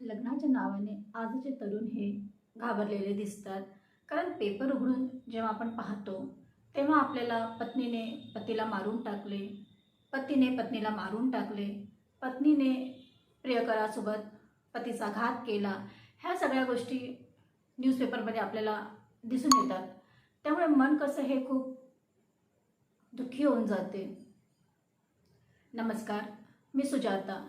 लग्नाच्या नावाने आजचे तरुण हे घाबरलेले दिसतात. कारण पेपर उघडून जेव्हा आपण पाहतो तेव्हा आपल्याला पत्नीने पतीला मारून टाकले पतीने पत्नीला मारून टाकले पत्नीने प्रियकरासोबत पतीचा घात केला ह्या सगळ्या गोष्टी न्यूजपेपरमध्ये आपल्याला दिसून येतात. त्यामुळे मन कसं हे खूप दुःखी होऊन जाते. नमस्कार मी सुजाता.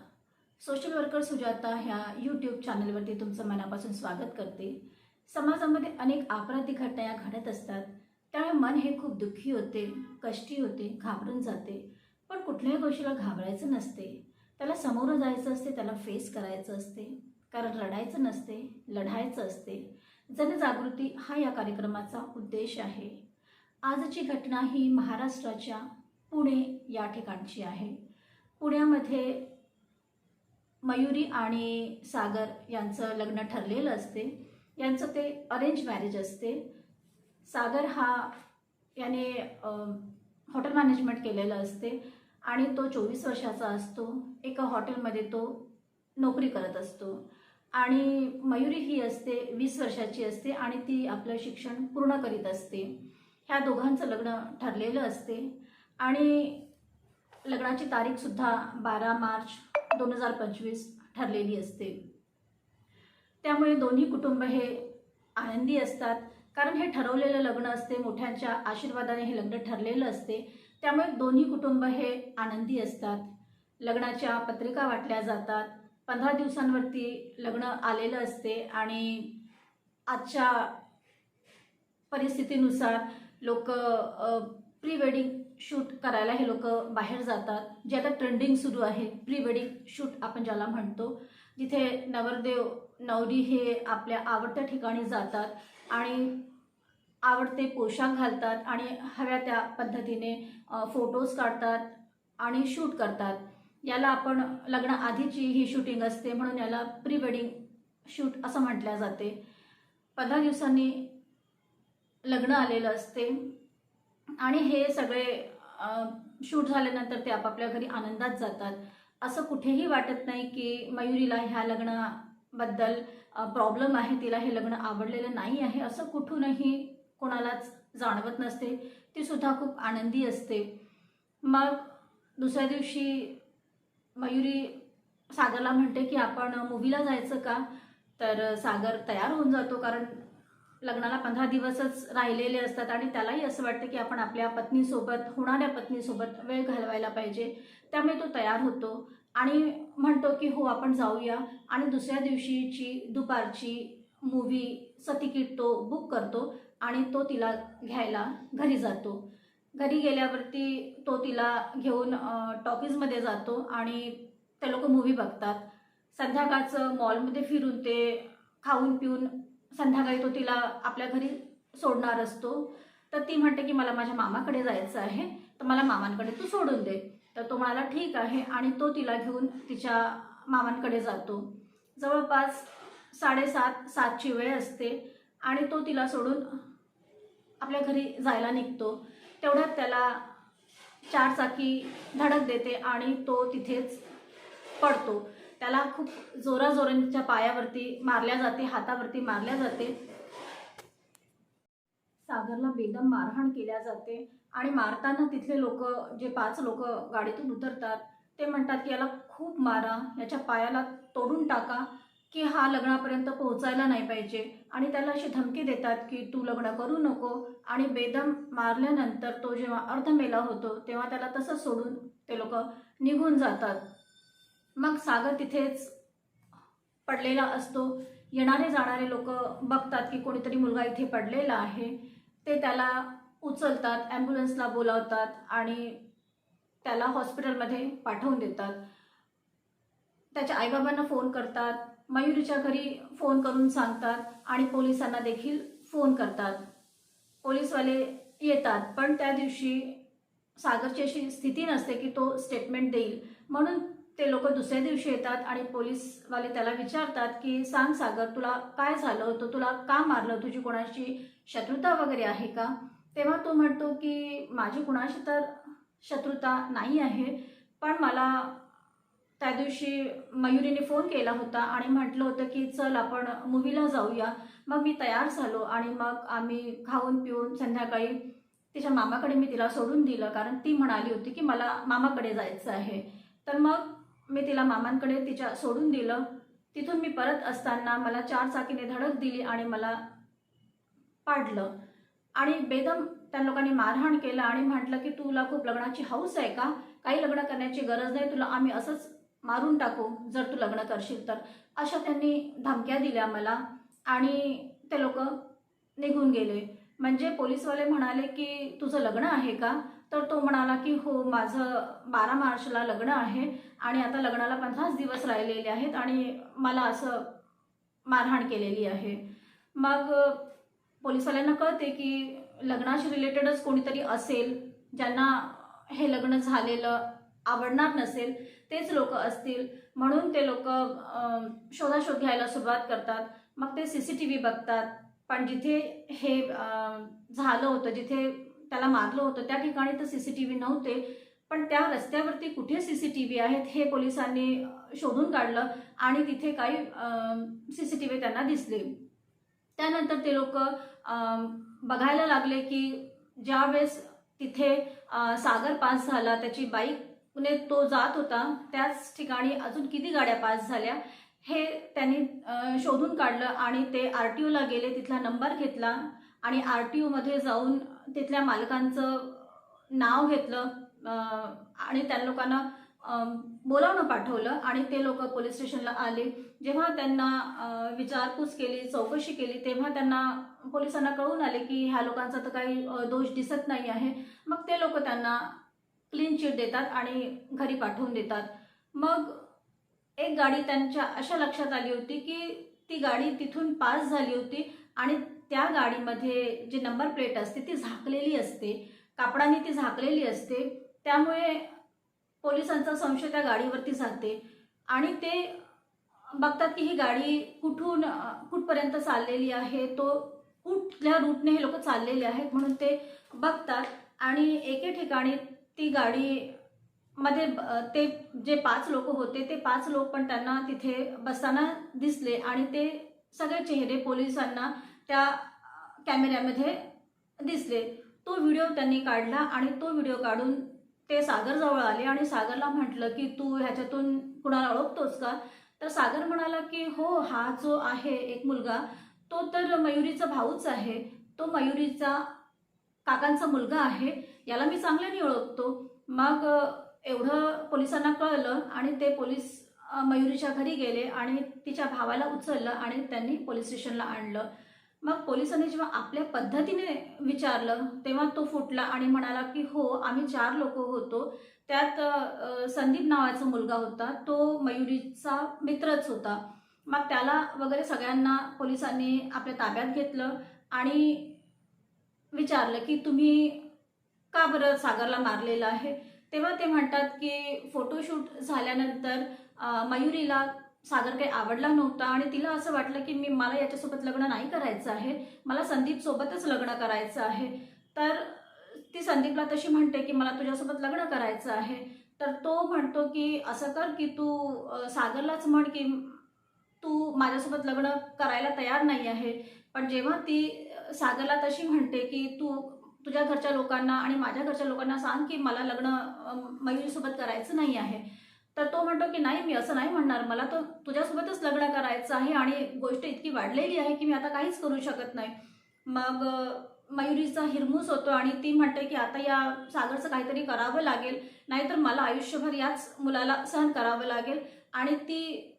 सोशल वर्कर सुजाता ह्या यूट्यूब चॅनलवरती तुमचं मनापासून स्वागत करते. समाजामध्ये अनेक आपराधिक घटना या घडत असतात. त्यामुळे मन हे खूप दुःखी होते कष्टी होते घाबरून जाते. पण कुठल्याही गोष्टीला घाबरायचं नसते. त्याला समोरं जायचं असते त्याला फेस करायचं असते. कारण रडायचं नसते लढायचं असते. जनजागृती हा या कार्यक्रमाचा उद्देश आहे. आजची घटना ही महाराष्ट्राच्या पुणे या ठिकाणची आहे. पुण्यामध्ये मयुरी आणि सागर यांचं लग्न ठरलेलं असते. यांचं ते अरेंज मॅरेज असते. सागर हा याने हॉटेल मॅनेजमेंट केलेलं असते आणि तो चोवीस वर्षाचा असतो. एका हॉटेलमध्ये तो नोकरी करत असतो. आणि मयुरी ही असते वीस वर्षाची असते आणि ती आपलं शिक्षण पूर्ण करीत असते. ह्या दोघांचं लग्न ठरलेलं असते. आणि लग्नाची तारीखसुद्धा बारा मार्च दोन हजार पंचवीस ठरलेली असते. त्यामुळे दोन्ही कुटुंब हे आनंदी असतात. कारण हे ठरवलेलं लग्न असते मोठ्यांच्या आशीर्वादाने हे लग्न ठरलेलं असते. त्यामुळे दोन्ही कुटुंब हे आनंदी असतात. लग्नाच्या पत्रिका वाटल्या जातात. पंधरा दिवसांवरती लग्न आलेलं असते आणि आजच्या परिस्थितीनुसार लोक प्री वेडिंग शूट करायला हे लोक बाहेर जातात. जे आता ट्रेंडिंग सुरू आहे प्री वेडिंग शूट आपण ज्याला म्हणतो जिथे नवरदेव नवरी हे आपल्या आवडत्या ठिकाणी जातात आणि आवडते पोशाख घालतात आणि हव्या त्या पद्धतीने फोटोज काढतात आणि शूट करतात. याला आपण लग्नाआधीची ही शूटिंग असते म्हणून याला प्री वेडिंग शूट असं म्हटल्या जाते. पंधरा दिवसांनी लग्न आलेलं असते. आणि हे सगळे शूट झाल्यानंतर ते आपापल्या घरी आनंदात जातात. असं कुठेही वाटत नाही की मयुरीला ह्या लग्नाबद्दल प्रॉब्लेम आहे तिला हे लग्न आवडलेलं नाही आहे असं कुठूनही कोणालाच जाणवत नसते. ती सुद्धा खूप आनंदी असते. मग दुसऱ्या दिवशी मयुरी सागरला म्हणते की आपण मूवीला जायचं का? तर सागर तयार होऊन जातो कारण लग्नाला पंधरा दिवसच राहिलेले असतात आणि त्यालाही असं वाटतं की आपण आपल्या पत्नीसोबत होणाऱ्या पत्नीसोबत वेळ घालवायला पाहिजे. त्यामुळे तो तयार होतो. आणि म्हणतो की हो आपण जाऊया. आणि दुसऱ्या दिवशीची दुपारची मूवीचं तिकीट तो बुक करतो आणि तो तिला घ्यायला घरी जातो. घरी गेल्यावरती तो तिला घेऊन टॉकीजमध्ये जातो आणि ते लोक मूवी बघतात. संध्याकाळचं मॉलमध्ये फिरून ते खाऊन पिऊन संध्याकाळी तो तिला आपल्या घरी सोडणार असतो. तर ती म्हणते की मला माझ्या मामाकडे जायचं आहे. तर मला मामांकडे तू सोडून दे. तर तो म्हणाला ठीक आहे. आणि तो तिला घेऊन तिच्या मामांकडे जातो. जवळपास साडेसात सातची वेळ असते आणि तो तिला सोडून आपल्या घरी जायला निघतो. तेवढ्यात त्याला चार चाकी धडक देते आणि तो तिथेच पडतो. त्याला खूप जोराजोरांच्या पायावरती मारल्या जाते हातावरती मारल्या जाते. सागरला बेदम मारहाण केल्या जाते आणि मारताना तिथले लोक जे पाच लोक गाडीतून उतरतात ते म्हणतात की याला खूप मारा याच्या पायाला तोडून टाका की हा लग्नापर्यंत पोहोचायला नाही पाहिजे. आणि त्याला अशी धमकी देतात की तू लग्न करू नको. आणि बेदम मारल्यानंतर तो जेव्हा अर्धमेला होतो तेव्हा त्याला तसंच सोडून ते लोक निघून जातात. मग सागर तिथेच पडलेला असतो. येणारे जाणारे लोक बघतात की कोणीतरी मुलगा इथे पडलेला आहे. ते त्याला उचलतात ॲम्ब्युलन्सला बोलावतात आणि त्याला हॉस्पिटलमध्ये पाठवून देतात. त्याच्या आईबाबांना फोन करतात. मयुरीच्या घरी फोन करून सांगतात आणि पोलिसांना देखील फोन करतात. पोलीसवाले येतात पण त्या दिवशी सागरची अशी स्थिती नसते की तो स्टेटमेंट देईल. म्हणून ते लोक दुसऱ्या दिवशी येतात आणि पोलीसवाले त्याला विचारतात की सांग सागर तुला काय झालं होतं? तुला का मारलं तुझी कोणाशी शत्रुता वगैरे आहे का? तेव्हा तो म्हणतो की माझी कुणाशी तर शत्रुता नाही आहे पण मला त्या दिवशी मयुरीने फोन केला होता आणि म्हटलं होतं की चल आपण मूवीला जाऊया. मग मी तयार झालो आणि मग आम्ही खाऊन पिऊन संध्याकाळी तिच्या मामाकडे मी तिला सोडून दिलं. कारण ती म्हणाली होती की मला मामाकडे जायचं आहे. तर मग मी तिला मामांकडे तिच्या सोडून दिलं. तिथून मी परत असताना मला चार चाकीने धडक दिली आणि मला पाडलं. आणि बेदम त्या लोकांनी मारहाण केलं आणि म्हटलं की तुला खूप लग्नाची हौस आहे का? काही लग्न करण्याची गरज नाही. तुला आम्ही असंच मारून टाकू जर तू लग्न करशील तर. अशा त्यांनी धमक्या दिल्या मला आणि ते लोक निघून गेले. म्हणजे पोलीसवाले म्हणाले की तुझं लग्न आहे का? तर तो म्हणाला की हो माझं बारा मार्चला लग्न आहे आणि आता लग्नाला पंधराच दिवस राहिलेले आहेत आणि मला असं मारहाण केलेली आहे. मग पोलिसवाल्यांना कळते की लग्नाशी रिलेटेडच कोणीतरी असेल ज्यांना हे लग्न झालेलं आवडणार नसेल तेच लोक असतील. म्हणून ते लोक शोधाशोध घ्यायला सुरुवात करतात. मग ते सी सी टी व्ही बघतात. पण जिथे हे झालं होतं जिथे त्याला मारलं होतं. त्या ठिकाणी तर सी सी टी नव्हते पण त्या रस्त्यावरती कुठे सी सी टी व्ही आहेत हे पोलिसांनी शोधून काढलं आणि तिथे काही सी सी टी व्ही त्यांना दिसले. त्यानंतर ते लोक बघायला लागले की ज्यावेळेस तिथे सागर पास झाला त्याची बाईकने तो जात होता त्याच ठिकाणी अजून किती गाड्या पास झाल्या हे त्यांनी शोधून काढलं आणि ते आर टी ओला गेले तिथला नंबर घेतला. आणि आर टी ओमध्ये जाऊन तिथल्या मालकांचं नाव घेतलं आणि त्या लोकांना बोलावणं पाठवलं आणि ते लोक पोलीस स्टेशनला आले. जेव्हा त्यांना विचारपूस केली चौकशी केली तेव्हा त्यांना पोलिसांना कळून आले की ह्या लोकांचा तर काही दोष दिसत नाही आहे. मग ते लोक त्यांना क्लीन चिट देतात आणि घरी पाठवून देतात. मग एक गाडी त्यांच्या अशा लक्षात आली होती की ती गाडी तिथून पास झाली होती आणि त्या गाडीमध्ये जी नंबर प्लेट असते ती झाकलेली असते. कापडाने ती झाकलेली असते. त्यामुळे पोलिसांचा संशय त्या गाडीवरती जाते. आणि ते बघतात की ही गाडी कुठून कुठपर्यंत चाललेली आहे तो कुठल्या रूटने हे लोक चाललेले आहेत म्हणून ते बघतात. आणि एके ठिकाणी ती गाडी मध्ये ते जे पाच लोक होते ते पाच लोक पण त्यांना तिथे बसताना दिसले आणि ते सगळे चेहरे पोलिसांना त्या कॅमेऱ्यामध्ये दिसले. तो व्हिडिओ त्यांनी काढला आणि तो व्हिडिओ काढून ते सागरजवळ आले आणि सागरला म्हटलं की तू ह्याच्यातून कुणाला ओळखतोस का? तर सागर म्हणाला की हो हा जो आहे एक मुलगा तो तर मयुरीचा भाऊच आहे. तो मयुरीचा काकांचा मुलगा आहे. याला मी चांगल्याने ओळखतो. मग एवढं पोलिसांना कळलं आणि ते पोलीस मयुरीच्या घरी गेले आणि तिच्या भावाला उचललं आणि त्यांनी पोलीस स्टेशनला आणलं. मग पोलिसांनी जेव्हा आपल्या पद्धतीने विचारलं तेव्हा तो फुटला आणि म्हणाला की हो आम्ही चार लोक होतो. त्यात संदीप नावाचा मुलगा होता. तो मयुरीचा मित्रच होता. मग त्याला वगैरे सगळ्यांना पोलिसांनी आपल्या ताब्यात घेतलं आणि विचारलं की तुम्ही का बरं सागरला मारलेलं आहे? तेव्हा ते म्हणतात की फोटोशूट झाल्यानंतर मयुरीला सागर काही आवडला नव्हता आणि तिला असं वाटलं की मी मला याच्यासोबत लग्न नाही करायचं आहे. मला संदीप सोबतच लग्न करायचं आहे. तर ती संदीपला तशी म्हणते की मला तुझ्यासोबत लग्न करायचं आहे. तर तो म्हणतो की असं कर की तू सागरलाच म्हण की तू माझ्यासोबत लग्न करायला तयार नाही आहे. पण जेव्हा ती सागरला तशी म्हणते की तू तुझ्या घरच्या लोकांना आणि माझ्या घरच्या लोकांना सांग की मला लग्न अ, मयुरीसोबत करायचं नाही आहे. तर तो म्हणतो की नाही मी असं नाही म्हणणार. मला तर तुझ्यासोबतच लग्न करायचं आहे आणि गोष्ट इतकी वाढलेली आहे की मी आता काहीच करू शकत नाही. मग मयुरीचा हिरमूस होतो आणि ती म्हणते की आता या सागरचं काहीतरी करावं लागेल. नाहीतर मला आयुष्यभर याच मुलाला सहन करावं लागेल. आणि ती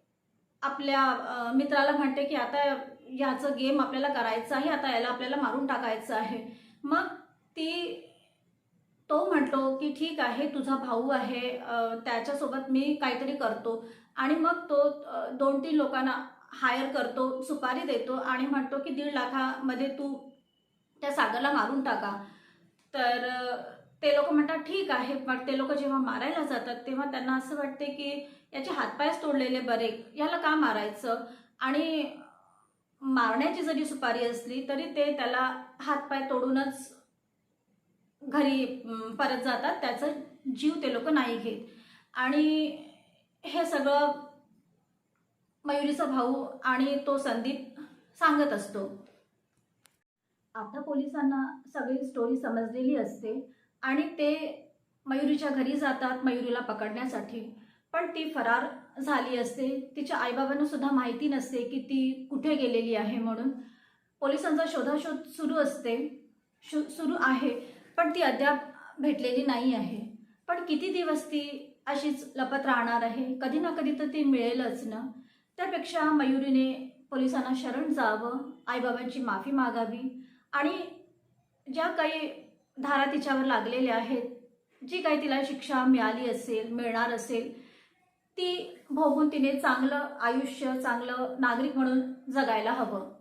आपल्या मित्राला म्हणते की आता याचं गेम आपल्याला करायचं आहे. आता याला आपल्याला मारून टाकायचं आहे. मग ती तो म्हटलो की ठीक आहे तुझा भाऊ आहे त्याच्यासोबत मी काहीतरी करतो. आणि मग तो दोन तीन लोकांना हायर करतो सुपारी देतो आणि म्हणतो की दीड लाखामध्ये तू त्या सागरला मारून टाका. तर ते लोक म्हणतात ठीक आहे. पण ते लोक जेव्हा मारायला जातात तेव्हा त्यांना असं वाटते की याचे हातपायच तोडलेले बरे याला का मारायचं? आणि मारण्याची जरी सुपारी असली तरी ते त्याला हातपाय तोडूनच घरी परत जातात त्याचं जीव ते लोक नाही घेत. आणि हे सगळं मयुरीचा भाऊ आणि तो संदीप सांगत असतो. आता पोलिसांना सगळी स्टोरी समजलेली असते आणि ते मयुरीच्या घरी जातात मयुरीला पकडण्यासाठी. पण ती फरार झाली असते. तिच्या आईबाबांना सुद्धा माहिती नसते की ती कुठे गेलेली आहे म्हणून. पोलिसांचा शोधाशोध सुरू असते शु सुरू आहे. पण ती अद्याप भेटलेली नाही आहे. पण किती दिवस ती अशीच लपत राहणार आहे? कधी ना कधी तर ती मिळेलच ना? त्यापेक्षा मयुरीने पोलिसांना शरण जावं आईबाबांची माफी मागावी आणि ज्या काही धारा तिच्यावर लागलेल्या आहेत जी काही तिला शिक्षा मिळाली असेल मिळणार असेल ती भोगून तिने चांगलं आयुष्य चांगलं नागरिक म्हणून जगायला हवं.